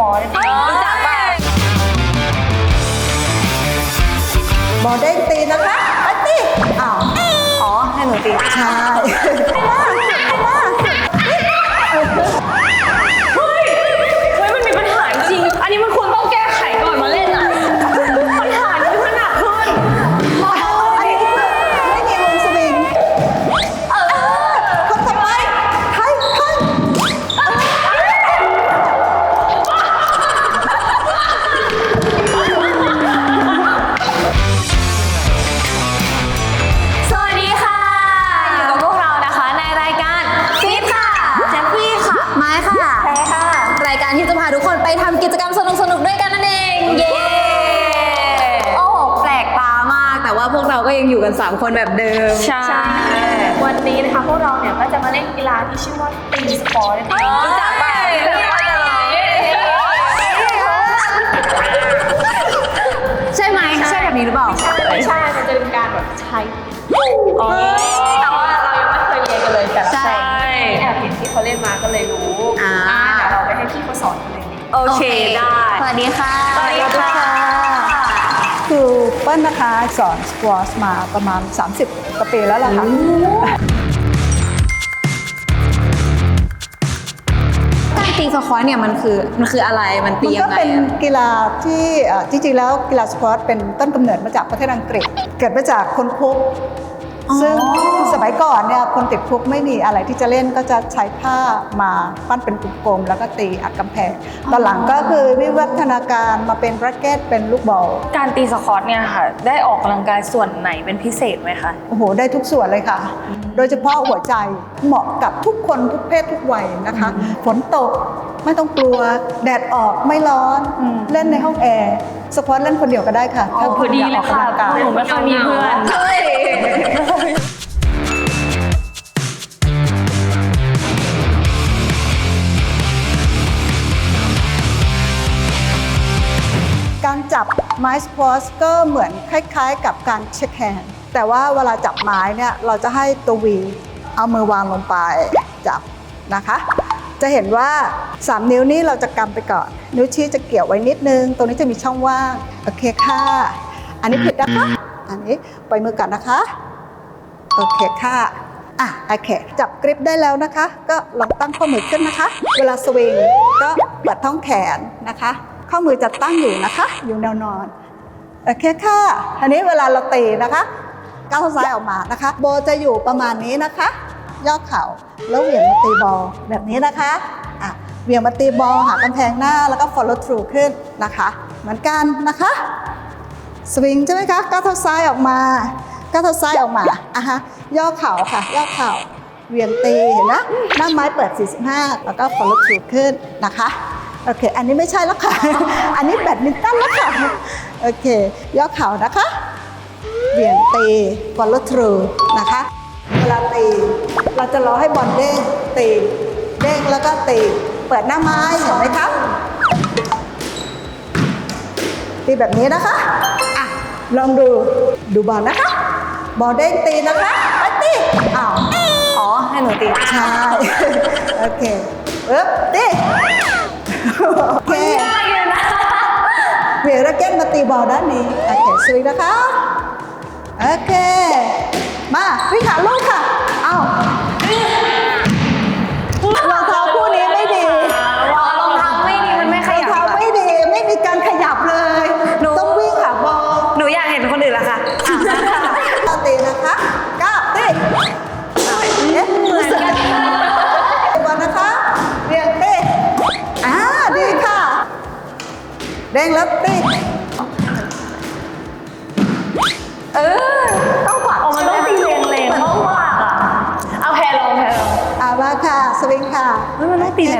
ปอร์ตนั่นเองรู้จักป่ะบอลเด้งตีนะคะ อยู่กัน 3 คนแบบเดิม ใช่ วันนี้นะคะพวกเราเนี่ยก็จะมาเล่นกีฬาที่ชื่อว่าตีสปอร์ตนั่นเองรู้จัก ปิ้ลนะคะสอนสควอชมาประมาณ 30กว่าปีแล้วล่ะค่ะการตีสควอตเนี่ยมันคือมันคืออะไรมันตีมันยัก็งไงเป็นอะกีฬาที่เอ่อจริงๆแล้วกีฬาสควอชเป็นต้นกำเนิดมาจากประเทศอังกฤษ เกิดมาจากคนคุก ซึ่งสมัยก่อนเนี่ยคนติดคุกไม่มีอะไรที่จะเล่นก็จะใช้ผ้ามาปั้นเป็นกลมๆแล้วก็ตีอัดกำแพงตอนหลังก็คือวิวัฒนาการมาเป็นแร็กเก็ตเป็นลูกบอลการตีสควอตเนี่ยค่ะ ได้ออกกำลังกายส่วนไหนเป็นพิเศษไหมคะโอ้โหได้ทุกส่วนเลยค่ะ โดยเฉพาะหัวใจเหมาะกับทุกคนทุกเพศทุกวัยนะคะฝนตกไม่ต้องกลัวแดดออกไม่ร้อนเล่นในห้องแอร์ สควอตเล่นคนเดียวก็ได้ค่ะถ้าพคุอณดีอยากเลออยกค่ะกำลังกายหนูไม่ค่อยมีเพื่อนเฮ้ยการจับไม้สควอชก็เหมือนคล้ายๆ กับการเช็คแฮนด์แต่ว่าเวลาจับไม้เนี่ยเราจะให้ตัววีเอามือวางลงไปจับนะคะ จะเห็นว่า 3 นิ้วนี้เราจะกำไปก่อน นิ้วชี้จะเกี่ยวไว้นิดนึง ตรงนี้จะมีช่องว่าง โอเคค่ะ อันนี้ผิดนะคะ อันนี้ปล่อยมือก่อนนะคะ โอเคค่ะอะโอเค จับกริปได้แล้วนะคะ ก็ลองตั้งข้อมือขึ้นนะคะ เวลาสวิงก็เปิดท้องแขนนะคะ ข้อมือจะตั้งอยู่นะคะ อยู่แนวนอน โอเคค่ะ อันนี้เวลาเราตีนะคะ ก้าวเท้าซ้ายออกมานะคะ โบจะอยู่ประมาณนี้นะคะ ย่อเข่า แล้วเหวี่ยงมาตีบอลแบบนี้นะคะอะเหวี่ยงมาตีบอลหากำแพงหน้าแล้วก็ follow through ขึ้นนะคะ เหมือนกันนะคะสวิงใช่ไหมคะก้าวเท้าซ้ายออกมาก้าวเท้าซ้ายออกมาอะฮะย่อเข่าค่ะ ย่อเข่าเหวียงตีเห็นนะหน้าไม้เปิด 45 แล้วก็ follow through ขึ้นนะคะโอเค อันนี้ไม่ใช่แล้วค่ะ อันนี้แบดมินตันแล้วค่ะโอเค ย่อเข่านะคะเหวียงตี follow through นะคะ เวลาตี เราจะรอให้บอลเด้งตีเด้งแล้วก็ตีเปิดหน้าไม้เห็นไหมคะตีแบบนี้นะคะอะลองดูดูบอลนะคะ บอลเด้งตีนะคะไปตีอ้าวอ๋อให้หนูตีใช่โอเคเอ๊บตีโอเคเหวี่ยงแร็กเก็ตมาตีบอลด้านนี้โอเคสวยนะคะ โอเค มาวิ่งหาลูกค่ะ เอารองเท้าคู่นี้ไม่ดีรองเท้าไม่ดีมันไม่ขรองยับเท้าไม่ดีไม่มีการขยับเลยต้องวิ่งหาบอลหนูอยากเห็นคนอื่นละค่ะก้าวตีนะคะก้าวตีเอ๊ะเหมือนกันบอลนะคะเรียงตีอ่าดีค่ะเด้งแล้วตี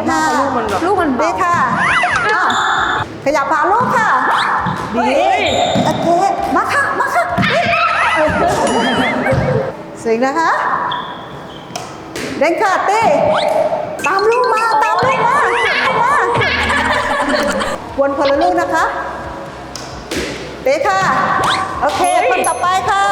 งตีแรงมากเพราะลูกมันแบบ ลูกมันดีค่ะอ้าวขยับหาลูกค่ะดีเฮ้ยโอเคมาค่ะ มาค่ะสวิงนะคะเด้งค่ะตีตามลูกมา ตามลูกมาตามมาวนคนละลูกนะคะ เตะค่ะ โอเค คนต่อไปค่ะ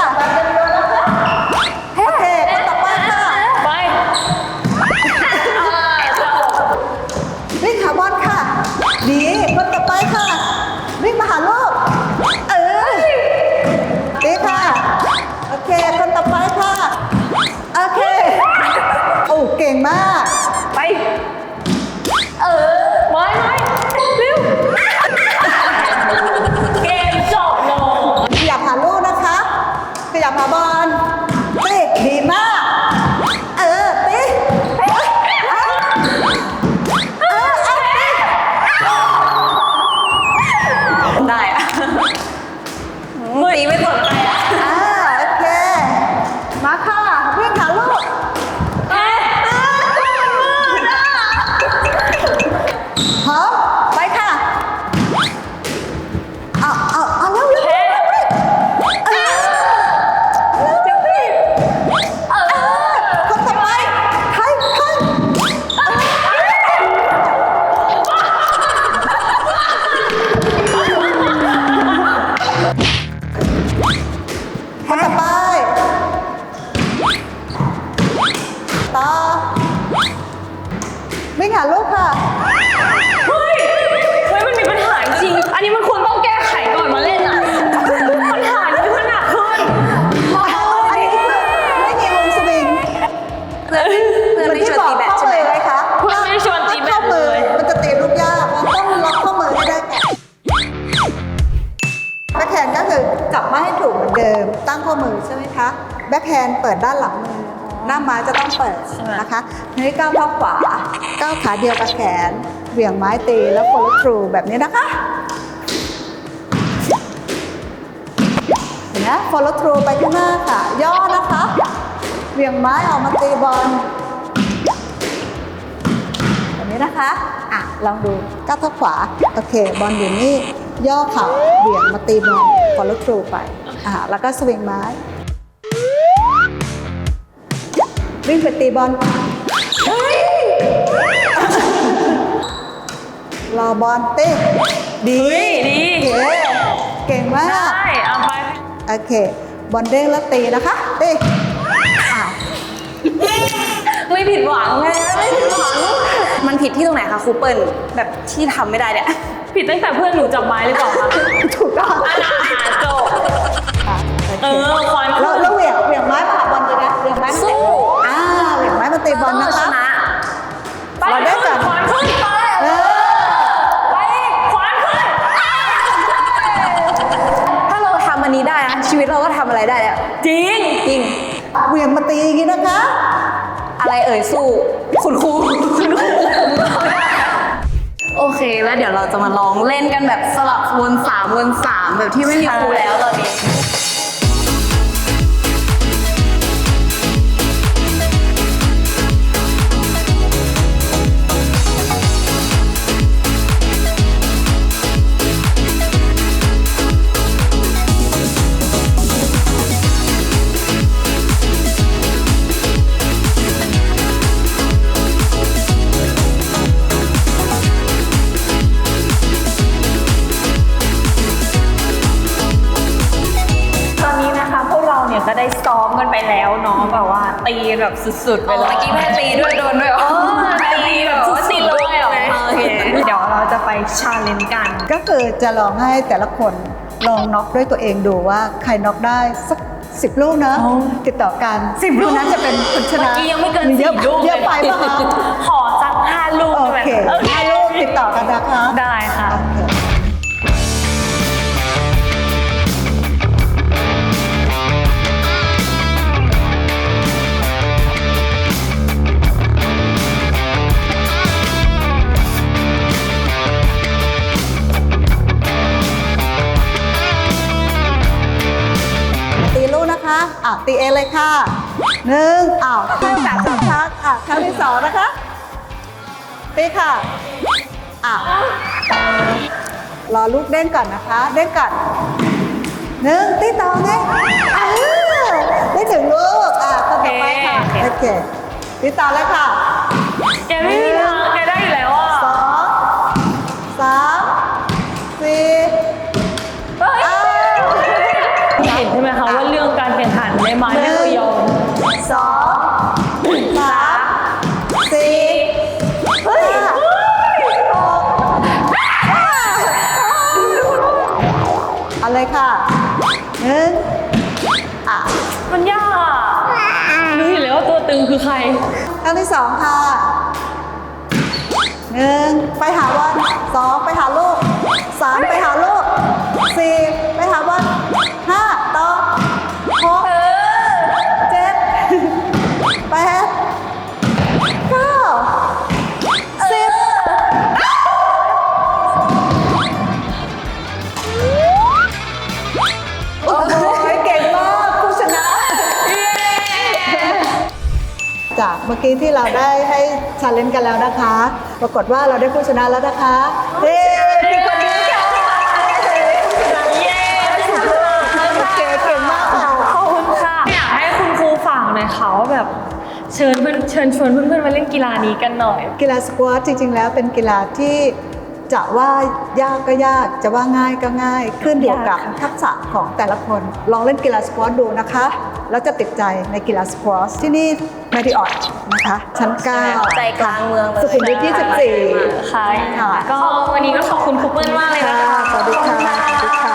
แบ็คแฮนด์เปิดด้านหลังมือ หน้าไม้จะต้องเปิดนะคะนี้ก้าวเท้าขวา ก้าวขาเดียวกับแขน เหวี่ยงไม้ตีแล้ว follow through แบบนี้นะคะเห็นไหม follow through ไปข้างหน้าค่ะ ย่อนะคะ เหวี่ยงไม้ออกมาตีบอลแบบนี้นะคะ อะ ลองดูก้าวเท้าขวา โอเค บอลอยู่นี่ ย่อเข่าเบี่ยงมาตีบอล follow through ไป อะ แล้วก็สวิงไม้ วิ่งไปตีบอลรอบอลเต้ดีเฮ้ยดี เก๋เก่งมากได้เอาไป โอเค บอลเด้งแล้วตีนะคะตีอะไม่ผิดหวังเลยไม่ผิดหวัง มันผิดที่ตรงไหนคะครูเปิลแบบที่ทำไม่ได้เนี่ยผิดตั้งแต่เพื่อนหนูจับไม้หรือเปล่าคะถูกต้องอ่าจบ อะโอเอเคอควันแล้วแล้วเหวี่ อะไรได้แล้ว จริง จริง เหวี่ยงมาตีอย่างนี้นะคะ อะไรเอ่ยสู้ คุณครูคุณครูโอเค แล้วเดี๋ยวเราจะมาลองเล่นกันแบบสลับวนสามวนสามแบบที่ไม่มีครูแล้วตอนนี้ ตีแบบสุดๆไปอ๋อเลยเมื่อกี้แม่ตีด้วยโดนด้วยเหรอตีแบบว่าติดเลยเหรอโอเคเดี๋ยวเราจะไปชาเลนจ์กัน ก็คือจะลองให้แต่ละคนลองน็อกด้วยตัวเองดูว่าใครน็อกได้สักสิบลูกนะอ๋อติดต่อกันสิบลูกคนนั้นจะเป็นคนชนะเมื่อกี้ยังไม่เกินเยอะสี่ลูกเยอะไปเลยป่ะคะขอสักห้าลูกโอได้ไหมเคโอเคห้าลูกติดต่อกันนะคะได้ค่ะ หนึ่งอ้าวให้โอกาสสองครั้งอะครั้งที่สองนะคะตีค่ะอะรอลูกเด้งก่อนนะคะ เด้งก่อนหนึ่งตีต่อไงอ้าวได้ถึงลูกอะคนต่อไปค่ะโอเคโอเคตีต่อเลยค่ะแกไม่มีทางแกได้อยู่แล้วอะสองสามสี่อ้าวเห็นใช่ไหมคะว่า รั้งที่สองค่ะหนึ่งไปหาวันสองไปหา เมื่อกี้ที่เราได้ให้ชาเลนจ์กันแล้วนะคะ ปรากฏว่าเราได้ผู้ชนะแล้วนะคะเย้พี่คนนี้ค่ะเย้เก่งเก่งมากค่ะขอบคุณค่ะอยากให้คุณครูฝากหน่อยค่ะว่าแบบเชิญเพื่อนเชิญชวนเพื่อนๆมาเล่นกีฬานี้กันหน่อย กีฬาสควอตจริงๆแล้วเป็นกีฬาที่ จะว่ายากก็ยากจะว่าง่ายก็ง่าย ขึ้นอยู่กับยากค่ะทักษะของแต่ละคน ลองเล่นกีฬาสควอตดูนะคะ แล้วจะติดใจในกีฬาสควอตที่นี่ในม่ที่อ่อนนะคะ ชั้น9ใจกลางเมืองเลยสุขุมวิท24ค่ะค่ะ ก็วันนี้ก็ขอบคุณครูเปิ้ลมากเลยนะคะ สวัสดีค่ะ